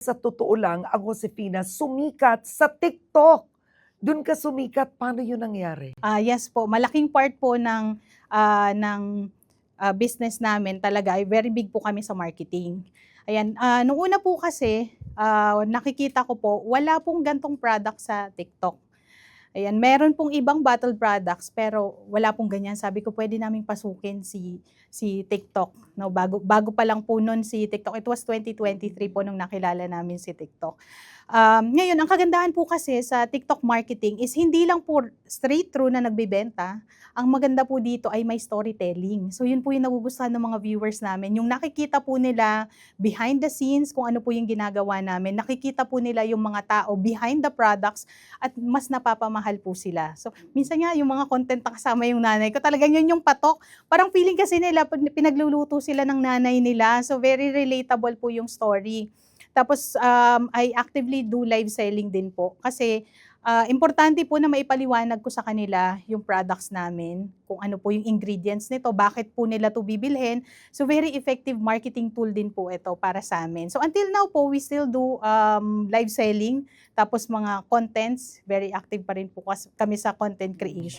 Sa totoo lang, ang Josefina sumikat sa TikTok. Doon ka sumikat, paano yun nangyari? Ah, yes po, malaking part po ng ah, ng ah, business namin talaga ay very big po kami sa marketing. Ayan, ah, nung una po kasi ah, nakikita ko po wala pong gantong product sa TikTok. Ayan, meron pong ibang bottle products pero wala pong ganyan. Sabi ko pwede naming pasukin si si TikTok. No, bago bago pa lang po noon si TikTok. It was 2023 po nung nakilala namin si TikTok. Um, ngayon, ang kagandahan po kasi sa TikTok marketing is hindi lang po straight through na nagbebenta. Ang maganda po dito ay may storytelling. So yun po yung nagugustuhan ng mga viewers namin. Yung nakikita po nila behind the scenes kung ano po yung ginagawa namin. Nakikita po nila yung mga tao behind the products at mas napapamahal po sila. So minsan nga yung mga content na kasama yung nanay ko, talagang yun yung patok. Parang feeling kasi nila pinagluluto sila ng nanay nila. So very relatable po yung story. Tapos um, I actively do live selling din po kasi ah, importante po na maipaliwanag ko sa kanila yung products namin, kung ano po yung ingredients nito, bakit po nila to bibilhin. So very effective marketing tool din po ito para sa amin. So until now po, we still do um, live selling, tapos mga contents, very active pa rin po kami sa content creation.